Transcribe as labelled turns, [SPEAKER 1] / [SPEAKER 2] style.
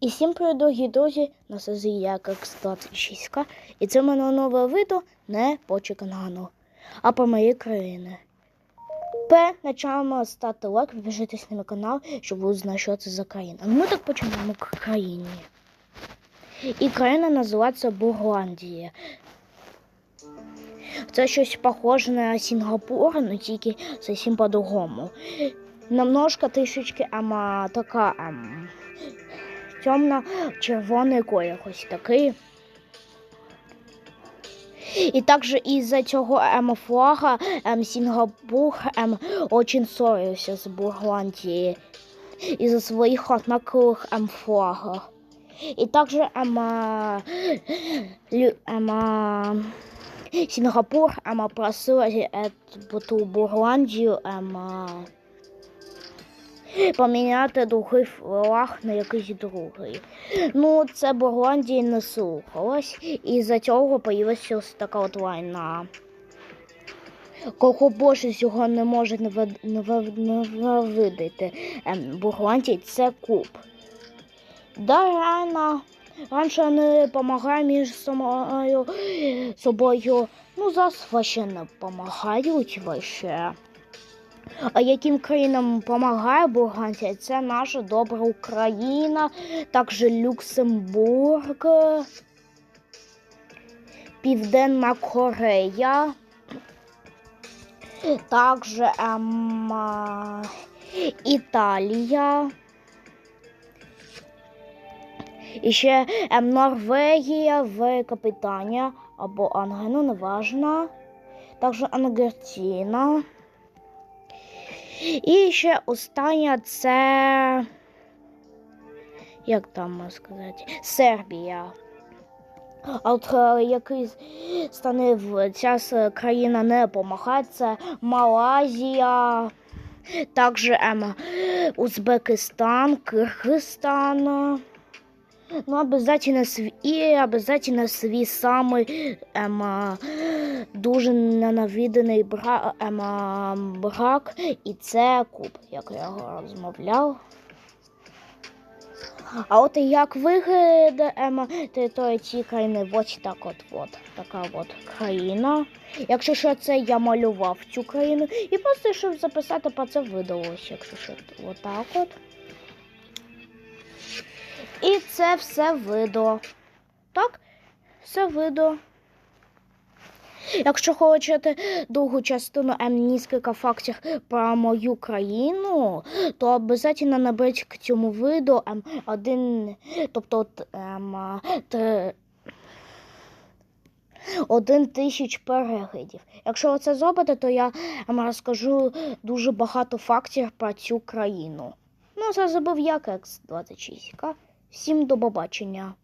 [SPEAKER 1] І всім привіт, дорогі друзі, на связі я як 26 і це в мене нове відео не по каналу, а по моїй країні. Перед началом лайк, підпишитесь на мій канал, щоб ви знали, що це за країна. Ну, Ми так починаємо к країні. І країна називається Бурландія. Це щось похоже на Сінгапур, але тільки зовсім по-другому. Немножко трішечки ама така ам, темно-червоний колір ось такий. І також із-за цього ем, флага ем, Сінгапур ем, очень ссорився з Бурландії із-за своїх однакових ем, флагів. І також ем, ем, а, Сінгапур ем, просила е, ту Бурландію ем, поміняти другий флаг на якийсь другий. Ну, це Бурландії не слухалось, і за цього появилася така от війна. Кого більше цього не може не ви- не ви- не видати ем, Бурландії, це куб. Да, реально, раніше вони допомагають між собою, собою. Ну, зараз вообще не допомагають вообще. А яким країнам допомагає Бурганція? Це наша добра Україна, також Люксембург, Південна Корея, також ем, Італія. І ще ем, Норвегія, Великобританія або Англія, ну неважно. Також Аргентина. І ще остання це. Як там можна сказати? Сербія. От е, який стане ця країна не допомагає, Малайзія, також ем, Узбекистан, Киргизстан. Ну, обязательно свій, і обязательно свій самий ем, дуже ненавидений бра, ем, брак, і це куб, як я його розмовляв. А от як виглядає ем, територія цієї країни, ось так от, от така от країна. Якщо що це я малював цю країну, і просто щоб записати про це видалося, якщо що отак от. І це все видно. Так, все видно. Якщо хочете другу частину ем, кілька фактів про мою країну, то обов'язково наберіть к цьому ем, один, тобто от, ем, а, три, один тисяч переглядів. Якщо ви це зробите, то я ем, розкажу дуже багато фактів про цю країну. Ну, це забув як X26. Всім до побачення.